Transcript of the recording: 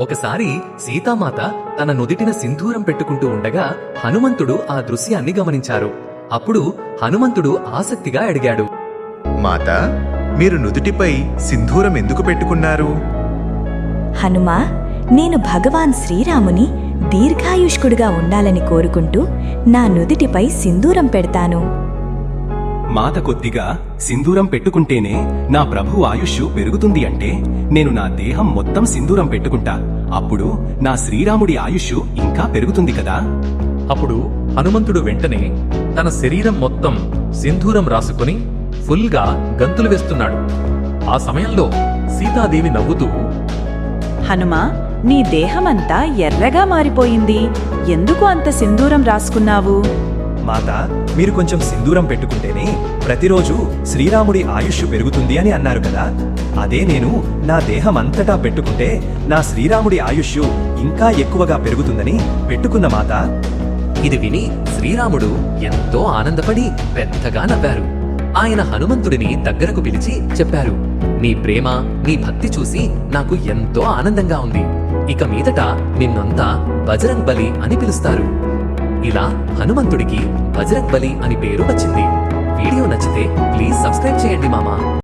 ఒకసారి సీతామాత తన నుదిటిన సింధూరం పెట్టుకుంటూ ఉండగా హనుమంతుడు ఆ దృశ్యాన్ని గమనించారు. అప్పుడు హనుమంతుడు ఆసక్తిగా అడిగాడు. మాత మీరు నుదుటిపై సింధూరం ఎందుకు పెట్టుకున్నారు? హనుమా నేను భగవాన్ శ్రీరాముని దీర్ఘాయుష్కుడుగా ఉండాలని కోరుకుంటూ నా నుదిటిపై సింధూరం పెడతాను. మాత కొద్దిగా సింధూరం పెట్టుకుంటేనే నా ప్రభు ఆయుష్ పెరుగుతుంది అంటే నేను నా దేహం మొత్తం సింధూరం పెట్టుకుంటా. అప్పుడు నా శ్రీరాముడి ఆయుష్ ఇంకా పెరుగుతుంది కదా? అప్పుడు హనుమంతుడు వెంటనే తన శరీరం మొత్తం సింధూరం రాసుకుని ఫుల్గా గంతులు వేస్తున్నాడు. ఆ సమయంలో సీతాదేవి నవ్వుతూ హనుమా నీ దేహమంతా ఎర్రగా మారిపోయింది. ఎందుకు అంత సింధూరం రాసుకున్నావు? మాత మీరు కొంచెం సింధూరం పెట్టుకుంటేనే ప్రతిరోజు శ్రీరాముడి ఆయుష్ పెరుగుతుంది అని అన్నారు కదా. అదే నేను నా దేహం అంతటా పెట్టుకుంటే నా శ్రీరాముడి ఆయుష్ ఇంకా ఎక్కువగా పెరుగుతుందని పెట్టుకున్న మాత. ఇది విని శ్రీరాముడు ఎంతో ఆనందపడి పెద్దగా నవ్వారు. ఆయన హనుమంతుడిని దగ్గరకు పిలిచి చెప్పారు నీ ప్రేమ నీ భక్తి చూసి నాకు ఎంతో ఆనందంగా ఉంది. ఇక మీదట నిన్నంతా బజరంగ్ బలి అని పిలుస్తారు. ఇలా హనుమంతుడికి బజరంగ్ బలి అని పేరు వచ్చింది. వీడియో నచ్చితే ప్లీజ్ సబ్స్క్రైబ్ చేయండి మామా.